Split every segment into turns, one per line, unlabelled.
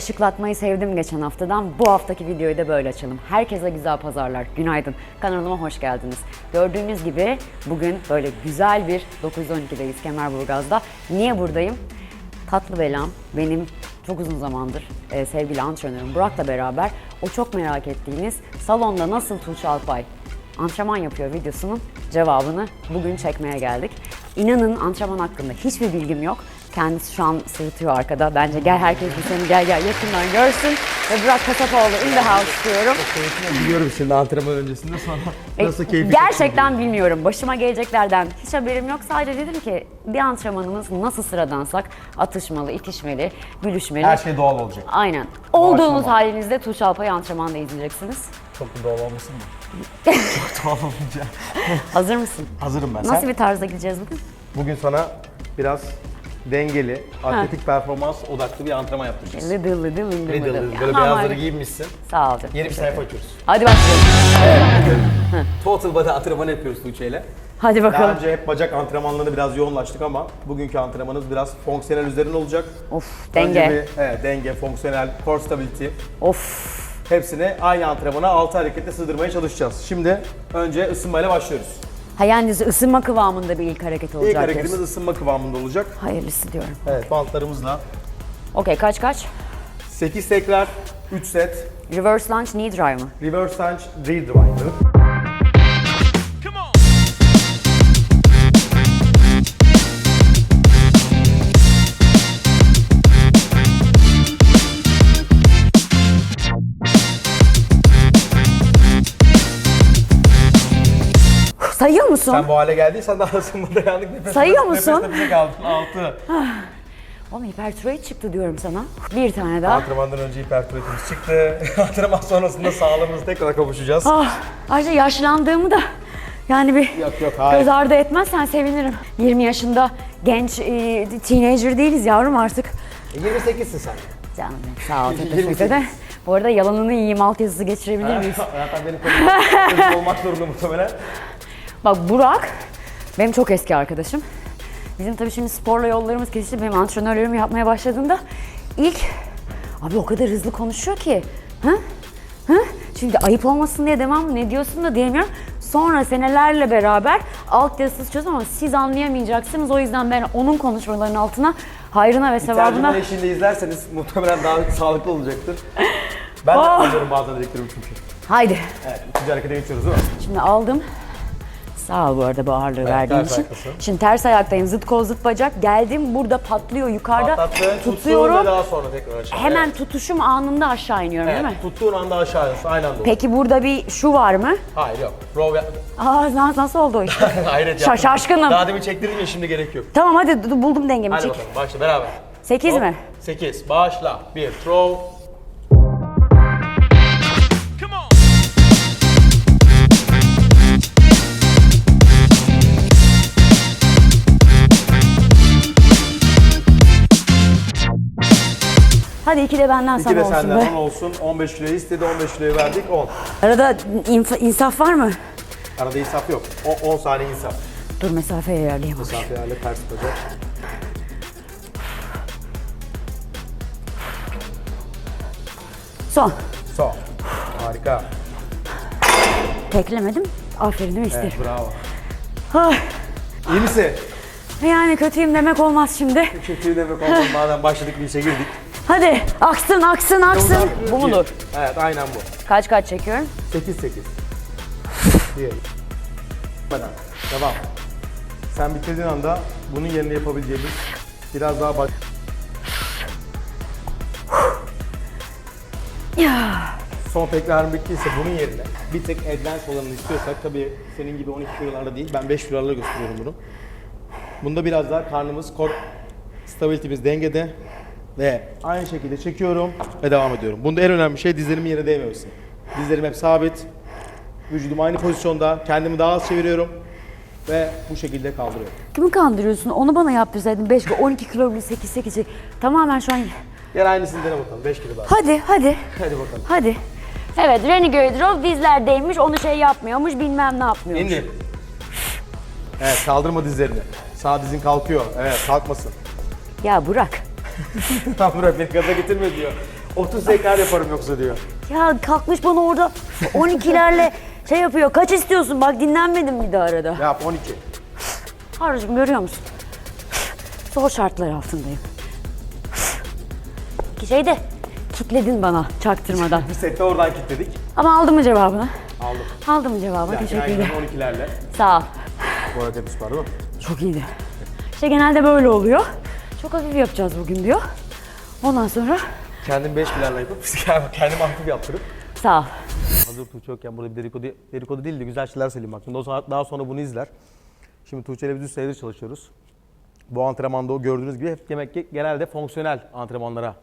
Şıklatmayı sevdim geçen haftadan. Bu haftaki videoyu da böyle açalım. Herkese güzel pazarlar. Günaydın. Kanalıma hoş geldiniz. Gördüğünüz gibi bugün böyle güzel bir 912'deyiz Kemerburgaz'da. Niye buradayım? Tatlı belam benim çok uzun zamandır e, sevgili antrenörüm Burak'la beraber o çok merak ettiğiniz salonda nasıl Tuğçe Alpay antrenman yapıyor videosunun cevabını bugün çekmeye geldik. İnanın antrenman hakkında hiçbir bilgim yok. Kendisi şu an sırıtıyor arkada. Bence gel herkes bir seni gel gel yakından görsün. Ve Burak Kasapoğlu in the house diyorum.
Biliyorum şimdi antrenman öncesinde sonra
E,
nasıl keyifli
Gerçekten bilmiyorum. Başıma geleceklerden hiç haberim yok. Sadece dedim ki bir antrenmanımız nasıl sıradansak atışmalı, itişmeli, gülüşmeli.
Her şey doğal olacak.
Aynen. Olduğunuz halinizde Tuğçe Alpay antrenmanda izleyeceksiniz.
Çok doğal olmasın mı? Çok doğal olunca.
Hazır mısın?
Hazırım ben.
Nasıl
Sen
bir tarzda gideceğiz bugün?
bugün sana biraz dengeli, atletik performans odaklı bir antrenman yaptıracağız.
Lıdı lıdı
Ne
lıdı.
diyorsun? Böyle beyazları giyinmişsin.
Sağ ol canım.
Yeni bir sayfa açıyoruz.
Hadi başlayalım.
Total body antrenmanı yapıyoruz Tuğçe ile.
Hadi
Daha
bakalım.
önce hep bacak antrenmanlarına biraz yoğunlaştık ama bugünkü antrenmanımız biraz fonksiyonel üzerine olacak.
Of
Önce
denge.
bir, evet, denge, fonksiyonel, core stability.
Of.
Hepsini aynı antrenmana 6 hareketle sığdırmaya çalışacağız. Şimdi önce ısınmayla başlıyoruz.
Ha yani ısınma kıvamında bir ilk hareket olacak.
İlk hareketimiz
diyorsun.
ısınma kıvamında olacak.
Hayırlısı diyorum.
Evet, bantlarımızla
Okey kaç kaç?
8 tekrar, 3 set,
Reverse lunge knee drive mı?
reverse lunge, drill drive.
Sayıyor musun?
Sen bu hale geldiysen daha ısınmada yandık. Nefes
Sayıyor
nefes-
musun?
Nefes nefese kaldın. 6.
Oğlum hipertroid çıktı diyorum sana. Bir tane daha.
Antrenmandan önce hipertrofimiz çıktı. Antrenman sonrasında sağlığımıza tekrar kavuşacağız.
Ah, ayrıca yaşlandığımı da yani bir
Yok, yok, hayır.
göz ardı etmezsen sevinirim. 20 yaşında genç e, teenager değiliz yavrum artık.
28'sin sen.
Canım sağ ol
28.
tepesinde de. Bu arada yalanını yiyeyim alt yazısı geçirebilir miyiz?
Zaten benim konum olmak zorunda muhtemelen.
Bak Burak benim çok eski arkadaşım. Bizim tabii şimdi sporla yollarımız kesişti. Benim antrenörlüğümü yapmaya başladığında ilk abi o kadar hızlı konuşuyor ki. Ha? Ha? Şimdi ayıp olmasın diye devam ne diyorsun da diyemiyorum. Sonra senelerle beraber altyazısız çözüm ama siz anlayamayacaksınız. O yüzden ben onun konuşmalarının altına hayrına ve sevabına...
Tercüman eşliğinde izlerseniz muhtemelen daha sağlıklı olacaktır. Ben de
Oh.
bazen dediklerimi çünkü.
Haydi.
Evet, ikinci harekete geçiyoruz değil mi?
Şimdi aldım. Sağ ol bu arada bu ağırlığı verdiğin
ters
için.
ayaklısın.
Şimdi ters ayaktayım. Zıt kol zıt bacak. Geldim burada patlıyor yukarıda.
Ve
tutuyorum.
daha sonra tekrar aşağı.
Hemen
Evet.
tutuşum anında aşağı iniyorum
Evet,
değil mi?
tuttuğun anda aşağı iniyorsun, aynı anda olur.
Peki burada bir şu var mı?
Hayır yok. Row yap.
Aa nasıl, nasıl oldu o iş?
Hayret
Şa-
yaptım.
şaşkınım.
Daha demin çektirdim ya şimdi gerek yok.
tamam hadi du- buldum dengemi.
Hadi
Çek.
bakalım başla beraber.
8 mi?
8. Başla. 1. Throw.
Hadi iki de benden
2
sana
de
olsun
senden
be.
10 olsun. 15 kiloyu istedi. 15 kiloyu verdik. 10.
Arada inf- insaf var mı?
Arada insaf yok. O, 10 saniye insaf.
Dur mesafeyi ayarlayamam.
Mesafe hale ters bacak.
Son.
Son. Harika.
Teklemedim. Aferin isterim.
Evet, bravo.
Ah,
İyi misin?
yani kötüyüm demek olmaz şimdi.
Kötü demek olmaz. Madem başladık bir işe girdik.
Hadi aksın aksın aksın. Bu mudur?
Evet aynen bu.
Kaç kaç çekiyorum?
8 8. Diğeri. Beden. Devam. Sen bitirdiğin anda bunun yerine yapabileceğimiz biraz daha baş... Son tekrarın bittiyse bunun yerine bir tek advance olanını istiyorsak tabii senin gibi 12 kilolarla değil ben 5 kilolarla gösteriyorum bunu. Bunda biraz daha karnımız, core stability'miz dengede ve aynı şekilde çekiyorum ve devam ediyorum. Bunda en önemli şey dizlerimin yere değmemesi. Dizlerim hep sabit. Vücudum aynı pozisyonda. Kendimi daha az çeviriyorum ve bu şekilde kaldırıyorum.
Kimi kandırıyorsun? Onu bana yaptırsaydın 5 12 kilo 8 8 Tamamen şu an.
Gel aynısını dene bakalım. 5 kilo daha.
Hadi hadi.
Hadi bakalım.
Hadi. Evet Renegade Row dizlerdeymiş onu şey yapmıyormuş bilmem ne yapmıyormuş.
İndir. Evet kaldırma dizlerini. Sağ dizin kalkıyor. Evet kalkmasın.
Ya Burak
Tam bırak beni gaza getirme diyor. 30 tekrar yaparım yoksa diyor.
Ya kalkmış bana orada 12'lerle şey yapıyor. Kaç istiyorsun? Bak dinlenmedim bir de arada.
Yap 12.
Harcım görüyor musun? Zor şartlar altındayım. Ki Şeyde kitledin bana çaktırmadan.
Bir sette oradan kilitledik.
Ama aldın mı cevabını?
Aldım.
Aldın mı cevabını?
Yani
Teşekkür ederim.
12'lerle.
Sağ ol.
Bu arada tepsi var değil mi?
Çok iyiydi. İşte genelde böyle oluyor. Çok hafif yapacağız bugün diyor. Ondan sonra
Kendim 5 bilerle yapıp kendim aktif yaptırıp.
sağ ol.
Hazır Tuğçe yokken burada bir dedikodu, dedikodu değil de güzel şeyler söyleyeyim bak. Şimdi o zaman- daha sonra bunu izler. Şimdi Tuğçe ile biz 3 senedir çalışıyoruz. Bu antrenmanda o gördüğünüz gibi hep demek ki genelde fonksiyonel antrenmanlara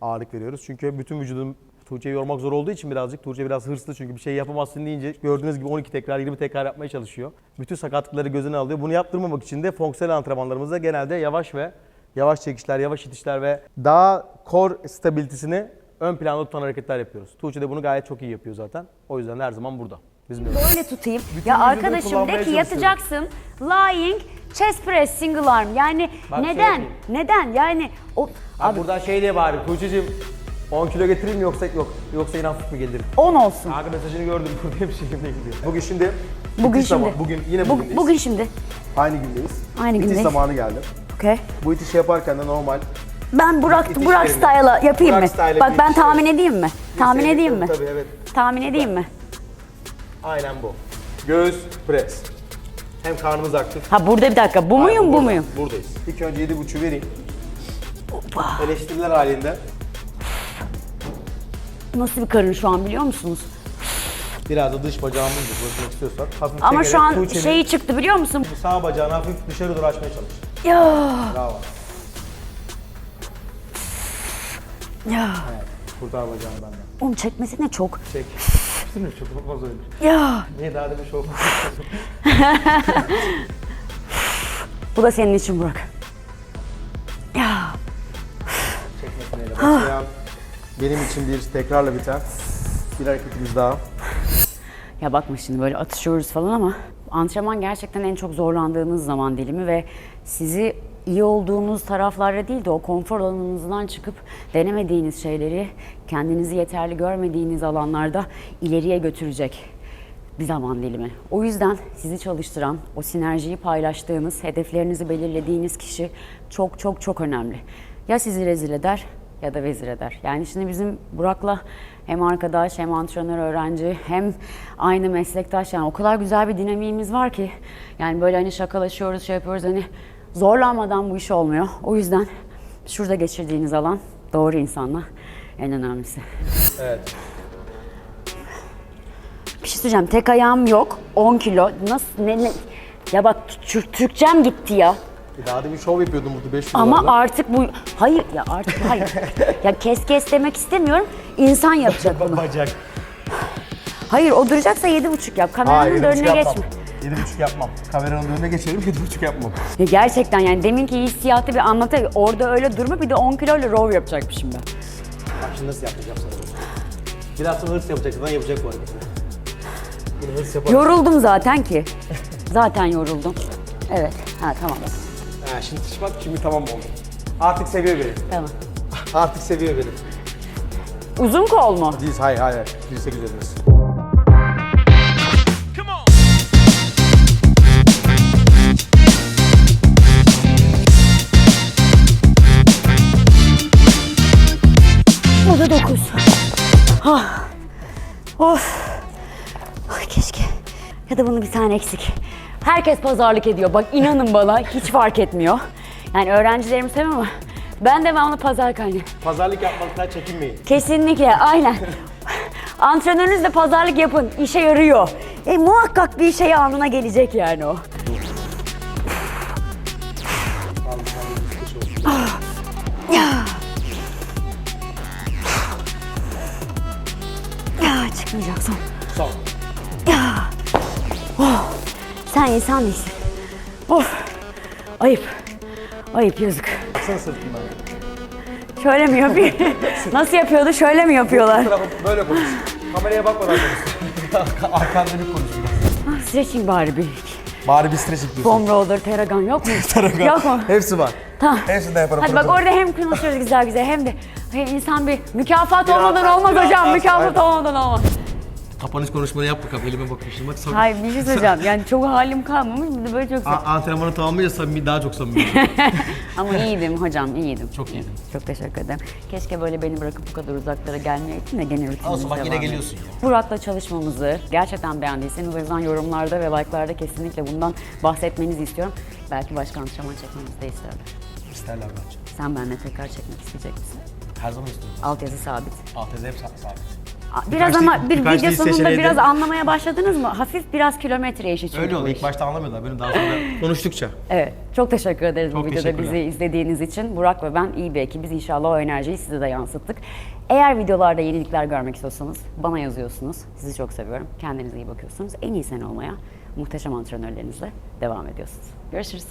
ağırlık veriyoruz. Çünkü bütün vücudum Tuğçe'yi yormak zor olduğu için birazcık Tuğçe biraz hırslı çünkü bir şey yapamazsın deyince gördüğünüz gibi 12 tekrar 20 tekrar yapmaya çalışıyor. Bütün sakatlıkları gözüne alıyor. Bunu yaptırmamak için de fonksiyonel antrenmanlarımızda genelde yavaş ve yavaş çekişler, yavaş itişler ve daha core stabilitesini ön planda tutan hareketler yapıyoruz. Tuğçe de bunu gayet çok iyi yapıyor zaten. O yüzden her zaman burada. Bizimle.
Böyle tutayım.
Bütün
ya arkadaşım de ki yatacaksın. Lying chest press single arm. Yani
Bak şey
neden?
yapayım.
Neden? Yani o
Abi buradan şey diye bari Tuğçe'cim 10 kilo getireyim mi yoksa yok yoksa yine hafif mi gelirim?
10 olsun.
Kanka mesajını gördüm burada bir şeyim değil diyor. Bugün şimdi
Bugün şimdi.
zamanı. Bugün yine
Bu-
bugündeyiz.
bugün şimdi.
Aynı gündeyiz.
Aynı
İtiş
gündeyiz.
zamanı geldi.
Okey.
Bu itişi yaparken de normal
Ben Burak Burak style'a yapayım
Burak
mı?
style'a
Bak
bir
ben tahmin edeyim mi? Tahmin edeyim mi?
Tabii evet.
Tahmin edeyim mi?
Aynen bu. Göğüs pres. Hem karnımız aktif.
Ha burada bir dakika. Bu muyum bu
Burada,
muyum?
Buradayız. İlk önce 7.5'u vereyim. Eleştiriler halinde
Nasıl bir karın şu an biliyor musunuz?
biraz da dış bacağımızı bırakmak istiyorsak hafif
Ama şu
çekerek
an şeyi çıktı biliyor musun?
sağ bacağını hafif dışarı doğru açmaya çalış.
Ya
Bravo.
ya.
Kurtar bacağını benden.
Oğlum çekmesine çok.
Çek. Değil mi? Çok fazla öyle.
Ya.
Niye daha demin şov
Bu da senin için Burak. Ya.
Çekmesineyle başlayan, benim için bir tekrarla biten bir hareketimiz daha.
Ya bakma şimdi böyle atışıyoruz falan ama antrenman gerçekten en çok zorlandığınız zaman dilimi ve sizi iyi olduğunuz taraflarda değil de o konfor alanınızdan çıkıp denemediğiniz şeyleri kendinizi yeterli görmediğiniz alanlarda ileriye götürecek bir zaman dilimi. O yüzden sizi çalıştıran, o sinerjiyi paylaştığınız, hedeflerinizi belirlediğiniz kişi çok çok çok önemli. Ya sizi rezil eder ya da vezir eder. Yani şimdi bizim Burak'la hem arkadaş hem antrenör öğrenci hem aynı meslektaş yani o kadar güzel bir dinamiğimiz var ki yani böyle hani şakalaşıyoruz şey yapıyoruz hani zorlanmadan bu iş olmuyor. O yüzden şurada geçirdiğiniz alan doğru insanla en önemlisi.
Evet.
Bir şey söyleyeceğim tek ayağım yok 10 kilo nasıl ne, ne- ya bak Türk, Türkçem gitti ya.
Daha demin şov yapıyordum burada 5
Ama artık bu hayır ya artık hayır. ya kes kes demek istemiyorum. İnsan yapacak bunu.
Bacak.
Hayır o duracaksa yedi buçuk yap. Kameranın
Hayır
da
7.5
önüne
yapmam.
geçme.
7.5 yapmam. Kameranın önüne geçelim 7.5 yapmam.
Ya gerçekten yani deminki hissiyatı bir anlatayım. Orada öyle durma bir de 10 kiloyla row yapacakmışım ben.
Bak şimdi nasıl yapacağım sana. Biraz sonra hırs yapacak. Zaten yapacak bu hareketi. Bunu hırs yaparım.
Yoruldum zaten ki. Zaten yoruldum. Evet. Ha tamam.
Ha, şimdi bak şimdi tamam oldu. Artık seviyor beni.
Tamam.
Artık seviyor beni.
Uzun kol mu?
Diz hayır hayır. Dirsek üzerimiz.
O da 9. Ah. Of. Ay keşke. Ya da bunu bir tane eksik. Herkes pazarlık ediyor. Bak inanın bana hiç fark etmiyor. Yani öğrencilerim sevmem ama ben de ben onu pazarlık haline.
Pazarlık yapmaktan çekinmeyin.
Kesinlikle aynen. Antrenörünüzle pazarlık yapın. işe yarıyor. E muhakkak bir şey anına gelecek yani o. Ah. Ya. Ya çıkmayacak son.
Son.
Sen insan değilsin. Of. Ayıp. Ayıp yazık.
Baksana sırtından.
Şöyle mi yapıyor? Nasıl yapıyordu? Şöyle mi yapıyorlar?
Tarafa böyle konuş. Kameraya bakmadan konuş. Arkanda bir konuş.
Ah, Stretching bari bir.
Bari bir stres yapıyorsun.
Foam roller, Terragon yok mu?
Taragan.
Yok mu?
Hepsi var.
Tamam.
Hepsini de yaparım.
Hadi bak orada hem konuşuyoruz güzel güzel hem de Hey, insan bir mükafat olmadan olmaz hocam. Mükafat olmadan olmaz.
Kapanış konuşmanı yap bakalım. Elime bakmışım. Bak samimi.
Hayır bir şey söyleyeceğim. Yani çok halim kalmamış. Bir de böyle çok
A- antrenmanı tamamlayınca samimi, daha çok samimi.
Ama iyiydim hocam, iyiydim.
Çok iyiydin.
Çok teşekkür ederim. Keşke böyle beni bırakıp bu kadar uzaklara gelmeyeydin de gene rutinimize
Olsun, bak yine
devam
geliyorsun ya.
Burak'la çalışmamızı gerçekten beğendiyseniz o yüzden yorumlarda ve like'larda kesinlikle bundan bahsetmenizi istiyorum. Belki başka antrenman çekmemizi de isterler.
İsterler bence.
Sen benimle tekrar çekmek isteyecek misin?
Her zaman istiyorum.
Altyazı sabit.
ATZ hep sa- sabit.
Biraz
Birkaç
ama
değil-
bir
birkaç
video
değil
sonunda
seçeneği
biraz
de-
anlamaya başladınız mı? Hafif biraz kilometre işi çünkü
Öyle
bu
oldu. İlk başta anlamıyorlar. Benim daha sonra konuştukça.
Evet, çok teşekkür ederiz bu
Çok
videoda
teşekkürler.
bizi izlediğiniz için. Burak ve ben iyi bir ekibiz. İnşallah o enerjiyi size de yansıttık. Eğer videolarda yenilikler görmek istiyorsanız bana yazıyorsunuz. Sizi çok seviyorum. Kendinize iyi bakıyorsunuz. En iyi sen olmaya muhteşem antrenörlerinizle devam ediyorsunuz. Görüşürüz.